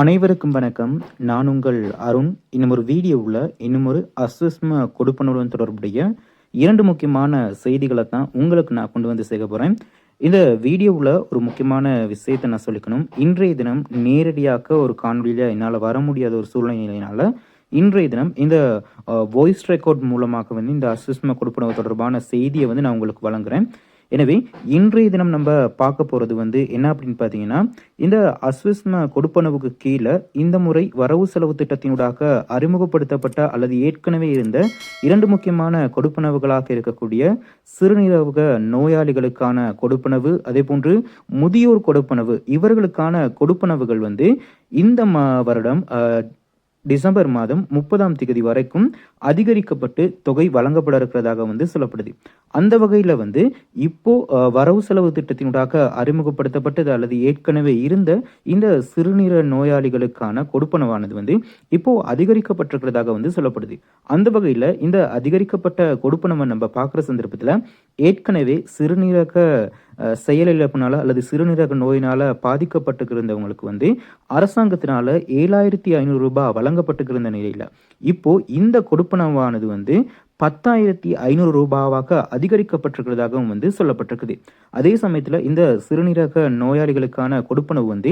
அனைவருக்கும் வணக்கம். நான் உங்கள் அருண். இன்னும் ஒரு வீடியோவில் இன்னும் ஒரு அஸ்வஸ்ம கொடுப்பனுடன் தொடர்புடைய இரண்டு முக்கியமான செய்திகளை தான் உங்களுக்கு நான் கொண்டு வந்து சேர்க்க போகிறேன் இந்த வீடியோவில் ஒரு முக்கியமான விஷயத்தை நான் சொல்லிக்கணும். இன்றைய தினம் நேரடியாக ஒரு காணொலியில் என்னால் வர முடியாத ஒரு சூழ்நிலையினால் இன்றைய தினம் இந்த வாய்ஸ் ரெக்கார்ட் மூலமாக வந்து இந்த அஸ்வஸ்ம கொடுப்பனவு தொடர்பான செய்தியை வந்து நான் உங்களுக்கு வழங்குறேன். எனவே இன்றைய தினம் நம்ம பார்க்க போகிறது வந்து என்ன அப்படின்னு பார்த்தீங்கன்னா இந்த அஸ்விஸ்ம கொடுப்பனவுக்கு கீழே இந்த முறை வரவு செலவு திட்டத்தினூடாக அறிமுகப்படுத்தப்பட்ட அல்லது ஏற்கனவே இருந்த இரண்டு முக்கியமான கொடுப்பனவுகளாக இருக்கக்கூடிய சிறுநீரக நோயாளிகளுக்கான கொடுப்பனவு அதே போன்று முதியோர் கொடுப்பனவு இவர்களுக்கான கொடுப்பனவுகள் வந்து இந்த வருடம் டிசம்பர் மாதம் முப்பதாம் தேதி வரைக்கும் அதிகரிக்கப்பட்டு தொகை வழங்கப்பட இருக்கிறதாக வந்து சொல்லப்படுது. அந்த வகையில் வந்து இப்போ வரவு செலவு திட்டத்தினூடாக அறிமுகப்படுத்தப்பட்டது அல்லது ஏற்கனவே இருந்த இந்த சிறுநீர நோயாளிகளுக்கான கொடுப்பனவானது வந்து இப்போ அதிகரிக்கப்பட்டிருக்கிறதாக வந்து சொல்லப்படுது. அந்த வகையில் இந்த அதிகரிக்கப்பட்ட கொடுப்பனவை நம்ம பார்க்குற சந்தர்ப்பத்தில் ஏற்கனவே சிறுநீரக செயலிழப்பினால அல்லது சிறுநீரக நோயினால் பாதிக்கப்பட்டுக்கிருந்தவங்களுக்கு வந்து அரசாங்கத்தினால ஏழாயிரத்தி ஐநூறு ரூபாய் வழங்கப்பட்டுக்கிருந்த நிலையில் இப்போ இந்த கொடுப்பனவானது வந்து பத்தாயிரத்தி ஐநூறு ரூபாவாக அதிகரிக்கப்பட்டிருக்கிறதாகவும் வந்து சொல்லப்பட்டிருக்குது. அதே சமயத்தில் இந்த சிறுநீரக நோயாளிகளுக்கான கொடுப்பனவு வந்து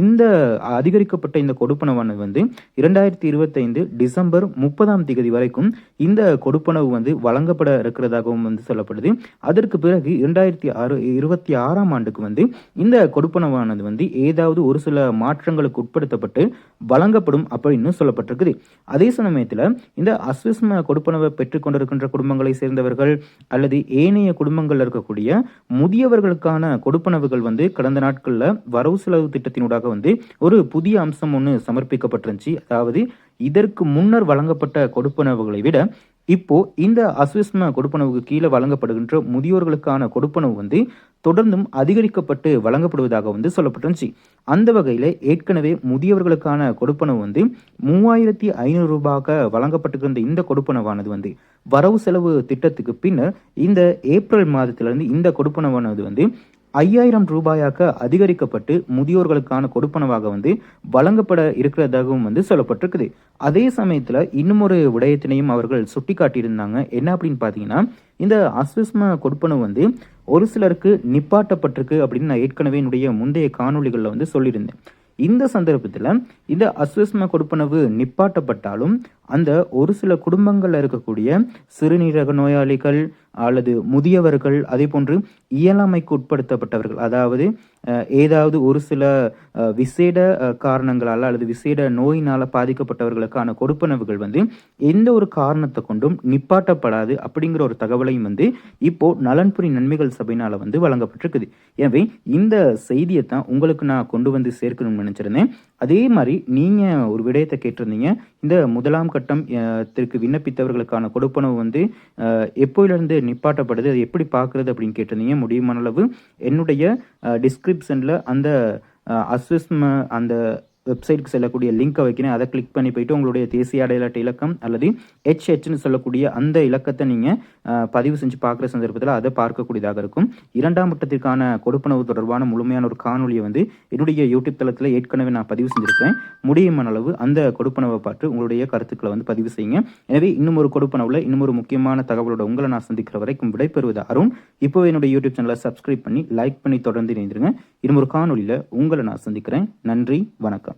இந்த அதிகரிக்கப்பட்ட இந்த கொடுப்பனவானது வந்து இரண்டாயிரத்தி இருபத்தைந்து டிசம்பர் முப்பதாம் தேதி வரைக்கும் இந்த கொடுப்பனவு வந்து வழங்கப்பட இருக்கிறதாகவும் வந்து சொல்லப்படுது. அதற்கு பிறகு இரண்டாயிரத்தி ஆறு இருபத்தி ஆறாம் ஆண்டுக்கு வந்து இந்த கொடுப்பனவானது வந்து ஏதாவது ஒரு சில மாற்றங்களுக்கு உட்படுத்தப்பட்டு வழங்கப்படும் அப்படின்னு சொல்லப்பட்டிருக்குது. அதே சமயத்தில் இந்த அஸ்விஸ்ம கொடுப்பனவை பெற்றுக்கொண்டிருக்கின்ற குடும்பங்களை சேர்ந்தவர்கள் அல்லது ஏனைய குடும்பங்கள் இருக்கக்கூடிய முதியவர்களுக்கான கொடுப்பனவுகள் வந்து கடந்த நாட்களில் வரவு செலவு தொடர்பாக வந்து ஒரு புதிய அம்சம் ஒன்று சமர்ப்பிக்கப்பட்டிருந்துச்சு. அதாவது இதற்கு முன்னர் வழங்கப்பட்ட கொடுப்பனவுகளை விட இப்போ இந்த அஸ்விஸ்ம கொடுப்பனவுக்கு கீழே வழங்கப்படுகின்ற முதியோர்களுக்கான கொடுப்பனவு வந்து தொடர்ந்தும் அதிகரிக்கப்பட்டு வழங்கப்படுவதாக வந்து சொல்லப்பட்டுருந்துச்சு. அந்த வகையில் ஏற்கனவே முதியவர்களுக்கான கொடுப்பனவு வந்து மூவாயிரத்தி ஐநூறு ரூபாய்க்கு வழங்கப்பட்டிருந்த இந்த கொடுப்பனவானது வந்து வரவு செலவு திட்டத்துக்கு பின்னர் இந்த ஏப்ரல் மாதத்திலிருந்து இந்த கொடுப்பனவானது வந்து ஐயாயிரம் ரூபாயாக அதிகரிக்கப்பட்டு முதியோர்களுக்கான கொடுப்பனவாக வந்து வழங்கப்பட இருக்கிறதாகவும் வந்து சொல்லப்பட்டிருக்குது. அதே சமயத்தில் இன்னும் ஒரு விடயத்தினையும் அவர்கள் சுட்டி காட்டியிருந்தாங்க என்ன அப்படின்னு பார்த்தீங்கன்னா இந்த அஸ்விஸ்ம கொடுப்பனவு வந்து ஒரு சிலருக்கு நிப்பாட்டப்பட்டிருக்கு அப்படின்னு நான் ஏற்கனவே என்னுடைய முந்தைய காணொலிகளில் வந்து சொல்லியிருந்தேன். இந்த சந்தர்ப்பத்தில் இந்த அஸ்வஸ்ம கொடுப்பனவு நிப்பாட்டப்பட்டாலும் அந்த ஒரு சில குடும்பங்களில் இருக்கக்கூடிய சிறுநீரக நோயாளிகள் அல்லது முதியவர்கள் அதே போன்று இயலாமைக்கு உட்படுத்தப்பட்டவர்கள் அதாவது ஏதாவது ஒரு சில விசேட காரணங்களால் அல்லது விசேட நோயினால் பாதிக்கப்பட்டவர்களுக்கான கொடுப்பனவுகள் வந்து எந்த ஒரு காரணத்தை கொண்டும் நிப்பாட்டப்படாது அப்படிங்கிற ஒரு தகவலையும் வந்து இப்போ நலன்புரி நன்மைகள் சபையினால் வந்து வழங்கப்பட்டிருக்குது. எனவே இந்த செய்தியை தான் உங்களுக்கு நான் கொண்டு வந்து சேர்க்கணும்னு நினச்சிருந்தேன். அதே மாதிரி நீங்கள் ஒரு விடயத்தை கேட்டிருந்தீங்க. இந்த முதலாம் கட்டம் திற்கு விண்ணப்பித்தவர்களுக்கான கொடுப்பனவு வந்து எப்போயிலிருந்து நிப்பாட்டப்படுது அது எப்படி பார்க்குறது அப்படின்னு கேட்டிருந்தீங்க. முடியுமான அளவு என்னுடைய டிஸ்கிரிப்ஷனில் அந்த அஸ்விஸ்ம அந்த வெப்சைட்டுக்கு செல்லக்கூடிய லிங்கை வைக்கிறேன். அதை கிளிக் பண்ணி போயிட்டு உங்களுடைய தேசிய அடையாள இலக்கம் அல்லது ஹெச்ஹெச்னு சொல்லக்கூடிய அந்த இலக்கத்தை நீங்கள் பதிவு செஞ்சு பார்க்குற சந்தர்ப்பத்தில் அதை பார்க்கக்கூடியதாக இருக்கும். இரண்டாம் மட்டத்திற்கான கொடுப்பனவு தொடர்பான முழுமையான ஒரு காணொலியை வந்து என்னுடைய யூடியூப் தளத்தில் ஏற்கனவே நான் பதிவு செஞ்சுருக்கேன் முடியுமான அளவு அந்த கொடுப்பனவை பார்த்து உங்களுடைய கருத்துக்களை வந்து பதிவு செய்யுங்க. எனவே இன்னும் ஒரு கொடுப்பனவில் இன்னும் ஒரு முக்கியமான தகவலோட உங்களை நான் சந்திக்கிற வரைக்கும் விடைபெறுவது அருண். இப்போ என்னுடைய யூடியூப் சேனலை சப்ஸ்கிரைப் பண்ணி லைக் பண்ணி தொடர்ந்து இணைந்துருங்க. இன்னும் ஒரு காணொலியில் உங்களை நான் சந்திக்கிறேன். நன்றி வணக்கம்.